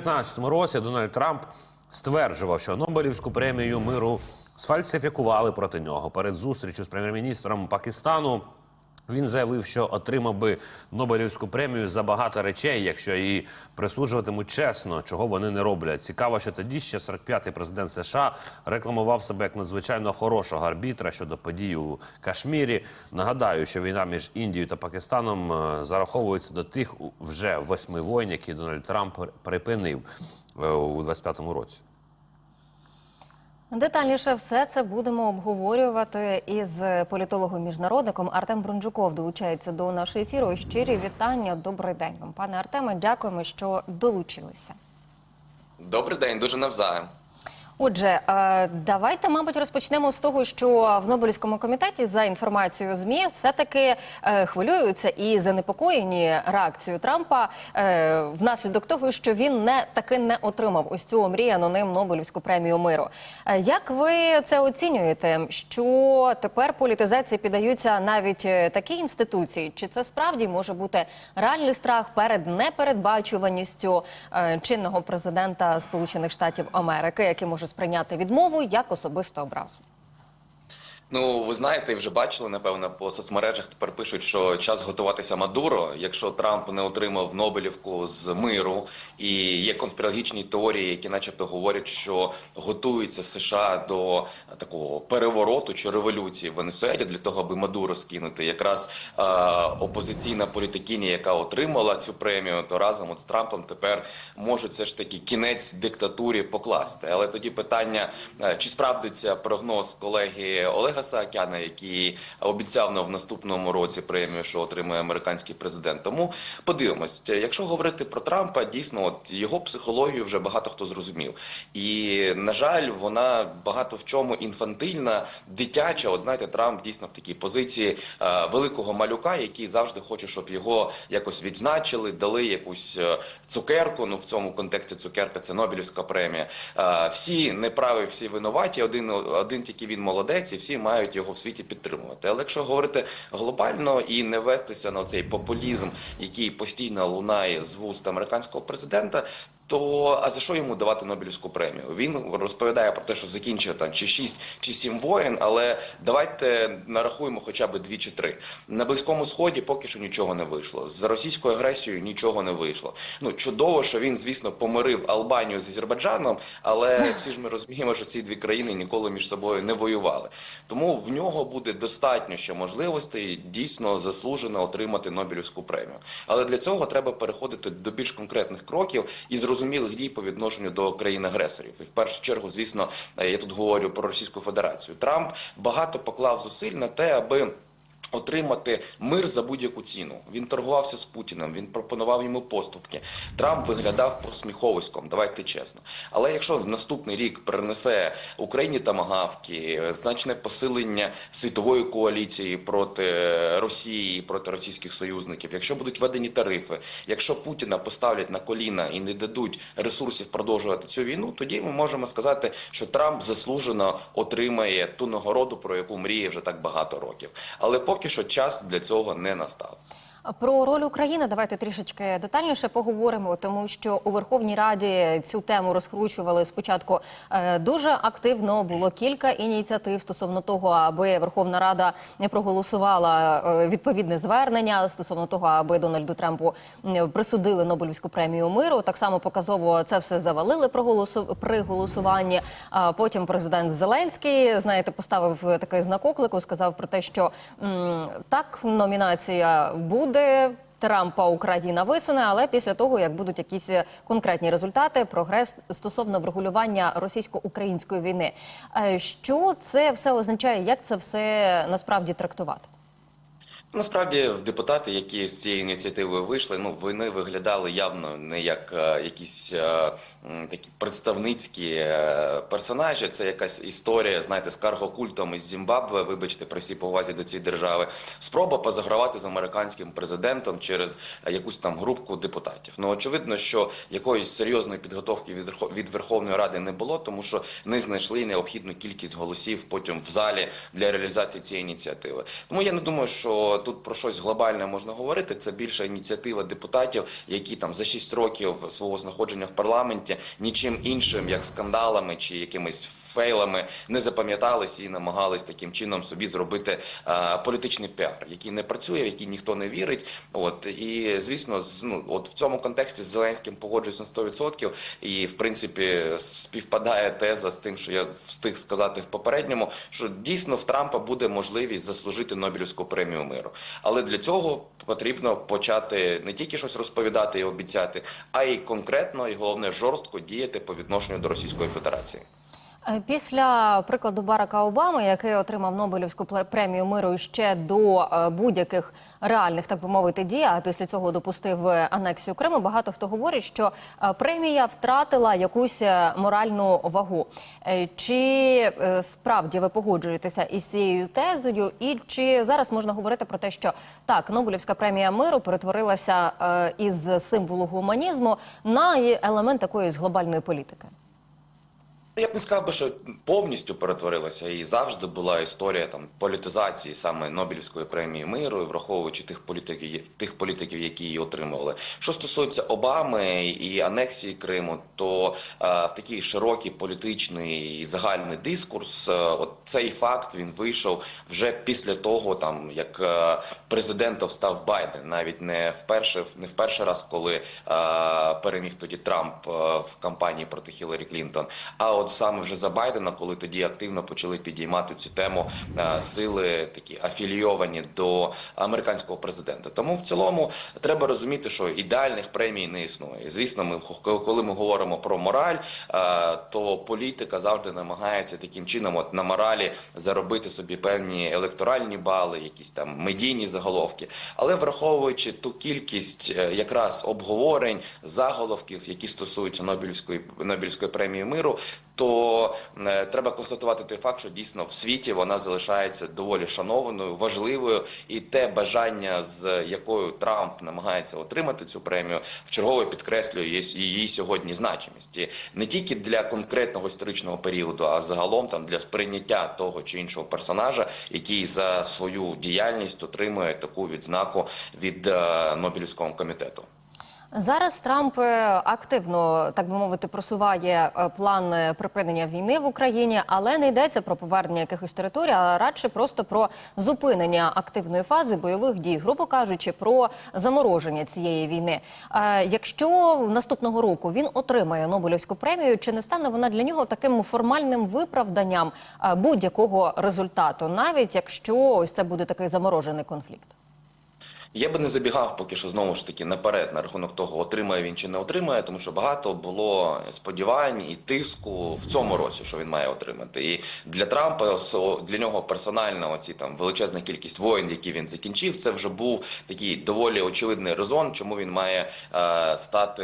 2015 році Дональд Трамп стверджував, що Нобелівську премію миру сфальсифікували проти нього. Перед зустрічю з прем'єр-міністром Пакистану він заявив, що отримав би Нобелівську премію за багато речей, якщо її присуджуватимуть чесно, чого вони не роблять. Цікаво, що тоді ще 45-й президент США рекламував себе як надзвичайно хорошого арбітра щодо подій у Кашмірі. Нагадаю, що війна між Індією та Пакистаном е, зараховується до тих вже восьми воїн, які Дональд Трамп припинив е, у 25-му році. Детальніше все це будемо обговорювати із політологом-міжнародником Артем Брунджуков долучається до нашого ефіру. Щирі вітання. Добрий день вам, пане Артеме. Дякуємо, що долучилися. Добрий день, дуже навзаєм. Отже, е, давайте, мабуть, розпочнемо з того, що в Нобелівському комітеті за інформацією змі все-таки е, хвилюються і занепокоєні реакцією Трампа е, внаслідок того, що він не таки не отримав ось цю омріяну ним Нобелівську премію миру. Як ви це оцінюєте? Що тепер політизації піддаються навіть такі інституції? Чи це справді може бути реальний страх перед непередбачуваністю чинного президента Сполучених Штатів Америки, який може сприйняти відмову як особисту образу? Ну, ви знаєте, вже бачили, напевно, по соцмережах тепер пишуть, що час готуватися Мадуро. Якщо Трамп не отримав Нобелівку з миру, і є конспірологічні теорії, які, начебто, говорять, що готується США до такого перевороту чи революції в Венесуелі для того, аби Мадуро скинути. Якраз е, опозиційна політикиня, яка отримала цю премію, то разом от з Трампом тепер можуть все ж таки кінець диктатурі покласти. Але тоді питання, е, чи справдиться прогноз колеги Олега Саакяна, який обіцяв нам в наступному році премію, що отримує американський президент. Тому подивимось, якщо говорити про Трампа, дійсно, от його психологію вже багато хто зрозумів. І на жаль, вона багато в чому інфантильна, дитяча. От знаєте, Трамп дійсно в такій позиції е, великого малюка, який завжди хоче, щоб його якось відзначили, дали якусь е, цукерку. Ну в цьому контексті цукерка це Нобелівська премія. Е, всі неправі, всі винуваті. Один один тільки він молодець, і всі мають його в світі підтримувати. Але якщо говорити глобально і не вестися на цей популізм, який постійно лунає з вуст американського президента. То а за що йому давати Нобелівську премію? Він розповідає про те, що закінчив там чи 6, чи 7 воєн, але давайте нарахуємо хоча б дві чи три. На близькому сході поки що нічого не вийшло. З російською агресією нічого не вийшло. Ну чудово, що він, звісно, помирив Албанію з Азербайджаном, але всі ж ми розуміємо, що ці дві країни ніколи між собою не воювали. Тому в нього буде достатньо ще можливостей дійсно заслужено отримати Нобелівську премію. Але для цього треба переходити до більш конкретних кроків і зрозумілих дій по відношенню до країн-агресорів. І в першу чергу, звісно, е, я тут говорю про Російську Федерацію. Трамп багато поклав зусиль на те, аби. Отримати мир за будь-яку ціну. Він торгувався з Путіним, він пропонував йому поступки. Трамп виглядав посміховиськом, давайте чесно. Але якщо наступний рік принесе Україні тамагавки, значне посилення світової коаліції проти Росії, проти російських союзників, якщо будуть введені тарифи, якщо Путіна поставлять на коліна і не дадуть ресурсів продовжувати цю війну, тоді ми можемо сказати, що Трамп заслужено отримає ту нагороду, про яку мріє вже так багато років. Але поки що час для цього не настав. Про роль України давайте трішечки детальніше поговоримо, тому що у Верховній Раді цю тему розкручували спочатку е, дуже активно. Було кілька ініціатив стосовно того, аби Верховна Рада не проголосувала е, відповідне звернення стосовно того, аби Дональду Трампу присудили Нобелівську премію миру. Так само показово це все завалили при голосуванні. Потім президент Зеленський, знаєте, поставив такий знак оклику, сказав про те, що так номінація буде. Трампа Україна висуне, але після того, як будуть якісь конкретні результати, прогрес стосовно врегулювання російсько-української війни. Е, Що це все означає? Як це все насправді трактувати? Насправді, депутати, які з цієї ініціативи вийшли, ну вони виглядали явно не як е, якісь е, такі представницькі е, персонажі. Це якась історія, знаєте, з каргокультом із Зімбабве. Вибачте, при всій повазі до цієї держави. Спроба позагравати з американським президентом через е, якусь там групку депутатів. Ну очевидно, що якоїсь серйозної підготовки від від Верховної Ради не було, тому що не знайшли необхідну кількість голосів потім в залі для реалізації цієї ініціативи. Тому я не думаю, що тут про щось глобальне можна говорити. Це більша ініціатива депутатів, які там за 6 років свого знаходження в парламенті нічим іншим, як скандалами чи якимись фейлами, не запам'ятались і намагались таким чином собі зробити е, політичний піар, який не працює, в який ніхто не вірить. От і звісно, з ну от в цьому контексті з Зеленським погоджуюсь на 100%. І в принципі співпадає теза з тим, що я встиг сказати в попередньому, що дійсно в Трампа буде можливість заслужити Нобелівську премію миру. Але для цього потрібно почати не тільки щось розповідати і обіцяти, а й конкретно і головне жорстко діяти по відношенню до Російської Федерації. Е, Після прикладу Барака Обами, який отримав Нобелівську премію миру ще до е, будь-яких реальних, так би мовити, дій, а після цього допустив е, анексію Криму. Багато хто говорить, що премія втратила якусь моральну вагу. Чи справді ви погоджуєтеся із цією тезою? І чи зараз можна говорити про те, що так, Нобелівська премія миру перетворилася із символу гуманізму на елемент такої з глобальної політики? Я б не сказав би, що повністю перетворилася і завжди була історія там політизації саме Нобелівської премії миру, враховуючи тих політиків, тих політиків, які її отримували. Що стосується Обами і анексії Криму, то е, в такий широкий політичний і загальний дискурс, е, от цей факт він вийшов вже після того, там як е, президентом став Байден, навіть не вперше, не в перший раз, коли е, переміг тоді Трамп е, в кампанії проти Хіларі Клінтон. А от саме вже за Байдена, коли тоді активно почали підіймати цю тему е, сили, такі афілійовані до американського президента. Тому в цілому треба розуміти, що ідеальних премій не існує. І звісно, ми коли ми говоримо про мораль, е, то політика завжди намагається таким чином, от на моралі, заробити собі певні електоральні бали, якісь там медійні заголовки. Але враховуючи ту кількість е, якраз обговорень, заголовків, які стосуються Нобелівської Нобелівської премії миру, то е, треба констатувати той факт, що дійсно в світі вона залишається доволі шанованою, важливою, і те бажання, з якою Трамп намагається отримати цю премію, в чергове підкреслює її, сьогодні значимість І не тільки для конкретного історичного періоду, а загалом там для сприйняття того чи іншого персонажа, який за свою діяльність отримує таку відзнаку від е, Нобелівського комітету. Зараз Трамп е, активно, так би мовити, просуває е, план е, припинення війни в Україні, але не йдеться про повернення якихось територій, а радше просто про зупинення активної фази бойових дій, грубо кажучи, про замороження цієї війни. Якщо наступного року він отримає Нобелівську премію, чи не стане вона для нього таким формальним виправданням будь-якого результату, навіть якщо ось це буде такий заморожений конфлікт? Я би не забігав поки що знову ж таки наперед на рахунок того, отримає він чи не отримає, тому що багато було сподівань і тиску в цьому році, що він має отримати. І для Трампа для нього персонально оці там величезна кількість воїн, які він закінчив, це вже був такий доволі очевидний резон, чому він має е, стати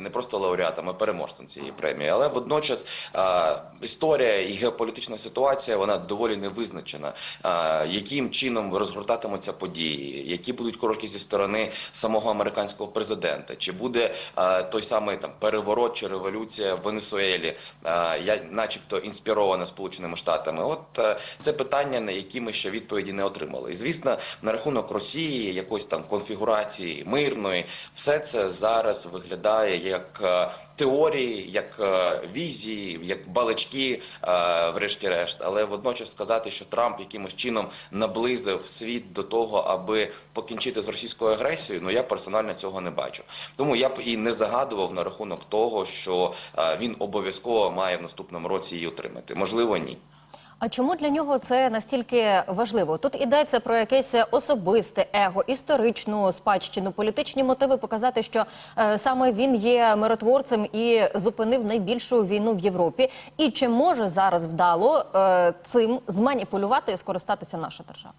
не просто лауреатом, а переможцем цієї премії. Але водночас е, історія і геополітична ситуація вона доволі невизначена. Е, яким чином розгортатимуться події, які будуть кроки зі сторони самого американського президента, чи буде е, той самий там переворот чи революція в Венесуелі, е, я, начебто інспірована Сполученими Штатами. От е, це питання, на які ми ще відповіді не отримали. І звісно, на рахунок Росії, якоїсь там конфігурації мирної, все це зараз виглядає як е, теорії, як е, візії, як балачки, е, врешті-решт. Але водночас сказати, що Трамп якимось чином наблизив світ до того, аби покінчити з російською агресією, ну я персонально цього не бачу. Тому я б і не загадував на рахунок того, що е, він обов'язково має в наступному році її отримати. Можливо, ні. А чому для нього це настільки важливо? Тут йдеться про якесь особисте его, історичну спадщину, політичні мотиви показати, що е, саме він є миротворцем і зупинив найбільшу війну в Європі. І чи може зараз вдало е, цим зманіпулювати і скористатися наша держава?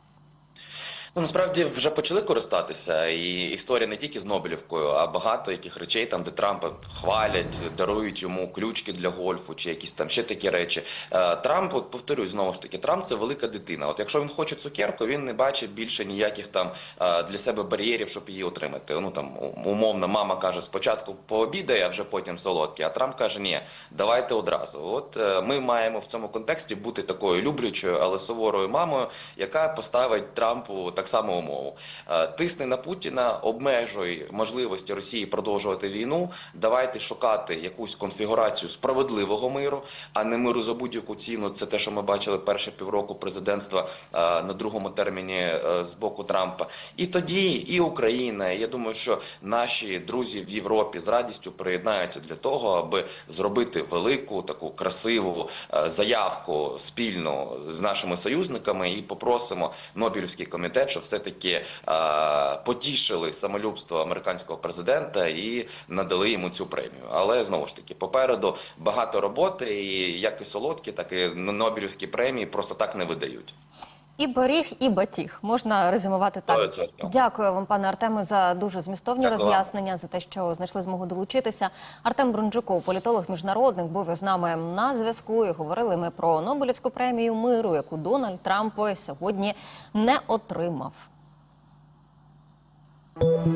Ну насправді вже почали користатися, і історія не тільки з Нобелівкою, а багато яких речей, там де Трампа хвалять, дарують йому ключки для гольфу чи якісь там ще такі речі. Е, Трамп, от повторюю знову ж таки, Трамп це велика дитина. От якщо він хоче цукерку, він не бачить більше ніяких там е, для себе бар'єрів, щоб її отримати. Ну там умовно, мама каже, спочатку пообідає, а вже потім солодке. А Трамп каже, ні, давайте одразу. От е, ми маємо в цьому контексті бути такою люблячою, але суворою мамою, яка поставить Трампу так само умову. Е, Тисни на Путіна, обмежуй можливості Росії продовжувати війну. Давайте шукати якусь конфігурацію справедливого миру, а не миру за будь-яку ціну. Це те, що ми бачили перші півроку президентства е, на другому терміні е, з боку Трампа. І тоді і Україна. Я думаю, що наші друзі в Європі з радістю приєднаються для того, аби зробити велику таку красиву заявку спільну з нашими союзниками і попросимо Нобелівський комітет, щоб все таки потішили самолюбство американського президента і надали йому цю премію. Але знову ж таки, попереду багато роботи, і як і солодкі, так і Нобелівські премії просто так не видають. І беріг, і батіг. Можна резюмувати так. Дякую вам, пане Артеме, за дуже змістовні Дякую роз'яснення, за те, що знайшли змогу долучитися. Артем Брунджуков, політолог, міжнародник, був із нами на зв'язку. І говорили ми про Нобелівську премію миру, яку Дональд Трамп сьогодні не отримав.